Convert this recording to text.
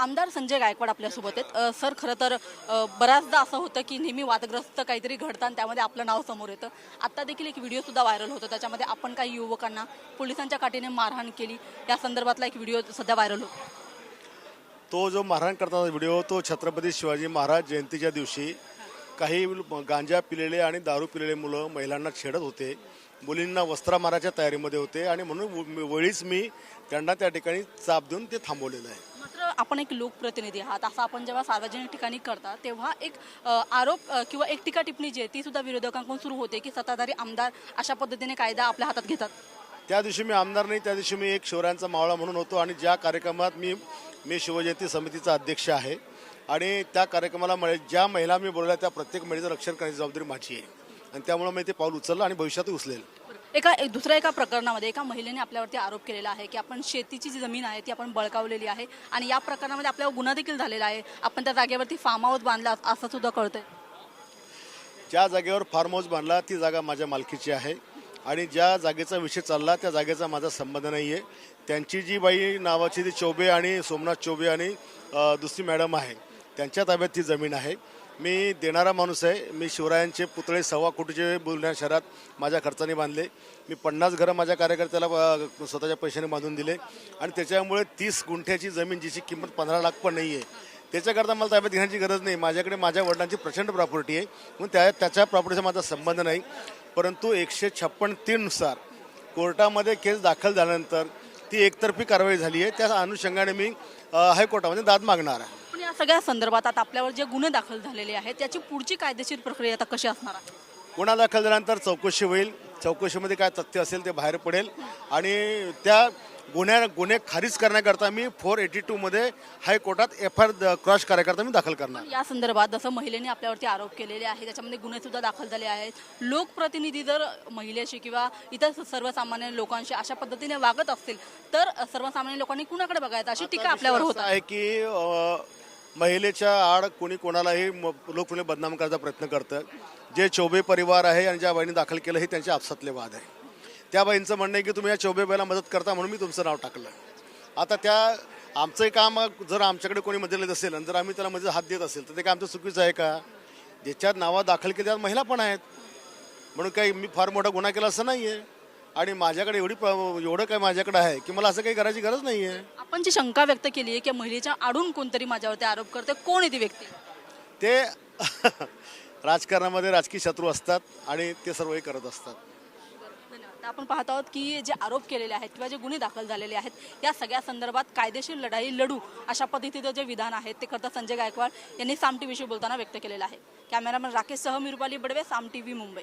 आमदार संजय गायकवाड आपल्यासोबत आहेत. सर खरं तर बऱ्याचदा असं होतं की नेहमी वादग्रस्त काहीतरी घडतं आणि त्यामध्ये आपलं नाव समोर येतं. आत्ता देखील एक व्हिडिओ सुद्धा व्हायरल होतो. त्याच्यामध्ये आपण काही युवकांना पोलिसांच्या काठीने मारहाण केली. या संदर्भातला एक व्हिडिओ सध्या व्हायरल होतो. तो जो मारहाण करताना व्हिडिओ तो छत्रपती शिवाजी महाराज जयंतीच्या दिवशी काही गांजा पिलेले आणि दारू पिलेले मुलं महिलांना छेडत होते. मुलींना वस्त्रा मारायच्या तयारीमध्ये होते आणि म्हणून वेळीच मी त्यांना त्या ठिकाणी चाप देऊन ते थांबवलेलं आहे. आपण एक लोकप्रतिनिधी आहात. असं आपण जेव्हा सार्वजनिक ठिकाणी करता तेव्हा एक आरोप किंवा एक टीका टिप्पणी जी आहे ती सुद्धा विरोधकांकडून सुरू होते की सत्ताधारी आमदार अशा पद्धतीने कायदा आपल्या हातात घेतात? त्या दिवशी मी आमदार नाही त्या दिवशी मी एक शिवरायांचा मावळा म्हणून होतो आणि ज्या कार्यक्रमात मी मी शिवजयंती समितीचा अध्यक्ष आहे आणि त्या कार्यक्रमाला ज्या महिला मी बोलल्या त्या प्रत्येक महिलेचं रक्षण करण्याची जबाबदारी माझी आहे. आणि त्यामुळे मी ते पाऊल उचललं आणि भविष्यातही उचलेल. एका एक दुसऱ्या एका प्रकरणामध्ये एका महिलेने आपल्यावरती आरोप केलेला आहे की आपण शेतीची जी जमीन आहे ती आपण बळकावलेली आहे आणि या प्रकरणामध्ये आपल्यावर गुन्हा देखील झालेला आहे. आपण त्या जागेवरती फार्म हाऊस बांधला असं सुद्धा कळतंय. ज्या जागेवर फार्म हाऊस बांधला ती जागा माझ्या मालकीची आहे आणि ज्या जागेचा विषय चालला त्या जागेचा माझा संबंध नाही आहे त्यांची जी बाई नावाची ती चौबे आणि सोमनाथ चौबे आणि दुसरी मॅडम आहे त्यांच्या ताब्यात ती जमीन आहे. मी देणारा माणूस आहे. मी शिवरायांचे पुतळे सव्वा कोटीचे बुलढाणा शहरात माझ्या खर्चाने बांधले. मी पन्नास घरं माझ्या कार्यकर्त्याला स्वतःच्या पैशाने बांधून दिले. आणि त्याच्यामुळे तीस गुंठ्याची जमीन जिची किंमत पंधरा लाख पण नाही आहे त्याच्याकरता मला ताब्यात घेण्याची गरज नाही. माझ्याकडे माझ्या वडिलांची प्रचंड प्रॉपर्टी आहे. म्हणून त्या त्याच्या प्रॉपर्टीचा माझा संबंध नाही. परंतु एकशे छप्पन तीननुसार कोर्टामध्ये केस दाखल झाल्यानंतर ती एकतर्फी कारवाई झाली आहे. त्या अनुषंगाने मी हायकोर्टामध्ये दाद मागणार आहे. या सगळ्या संदर्भात आता आपल्यावर जे गुन्हे दाखल झालेले आहेत त्याची पुढची कायदेशीर प्रक्रिया आता कशी असणार आहे? गुन्हा दाखल झाल्यानंतर चौकशी होईल. चौकशीमध्ये काय तथ्य असेल ते बाहेर पडेल. आणि त्या गुन्ह्या गुन्हे खारिज करण्याकरता मी फोर एटी टूमध्ये हायकोर्टात एफ आय आर क्रॉस करण्याकरता मी दाखल करणार. या संदर्भात जसं महिलेने आपल्यावरती आरोप केलेले आहे त्याच्यामध्ये गुन्हे सुद्धा दाखल झाले आहेत. लोकप्रतिनिधी जर महिलेशी किंवा इतर सर्वसामान्य लोकांशी अशा पद्धतीने वागत असतील तर सर्वसामान्य लोकांनी कुणाकडे बघायचं? अशी टीका आपल्यावर होत आहे की अ, महिलेच्या आड कोणी कोणालाही म- लोकप्रिय बदनाम करायचा प्रयत्न करतं. जे चौबे परिवार आहे आणि ज्या बाईंनी दाखल केलं हे त्यांचे आपसातले वाद आहे. त्या बाईंचं म्हणणं आहे की तुम्ही या चौबे बाईला मदत करता म्हणून मी तुमचं नाव टाकलं. आता त्या आमचंही काम जर आमच्याकडे कोणी मदत असेल आणि जर आम्ही त्याला म्हणजे हात देत असेल तर ते काय आमचं चुकीचं आहे का? ज्याच्यात नावा दाखल केली त्यात महिला पण आहेत. म्हणून काही मी फार मोठा गुन्हा केला असं नाही आहे आणि माझ्याकडे एवढी प- एवढं काय माझ्याकडे आहे की मला असं काही करायची गरज नाही आहे आपण जी शंका व्यक्त केली आहे की महिलेच्या आडून कोणतरी माझ्यावरती आरोप करते कोण आहे ती व्यक्ती? ते राजकारणामध्ये राजकीय शत्रू असतात आणि ते सर्व हे करत असतात. धन्यवाद. आपण पाहत आहोत की जे आरोप केलेले आहेत किंवा जे गुन्हे दाखल झालेले आहेत या सगळ्या संदर्भात कायदेशीर लढाई लढू अशा पद्धतीचं जे विधान आहे ते करता संजय गायकवाड यांनी साम टीव्हीशी बोलताना व्यक्त केलेलं आहे. कॅमेरामॅन राकेश सह मी रुपाली बडवे साम टीव्ही मुंबई.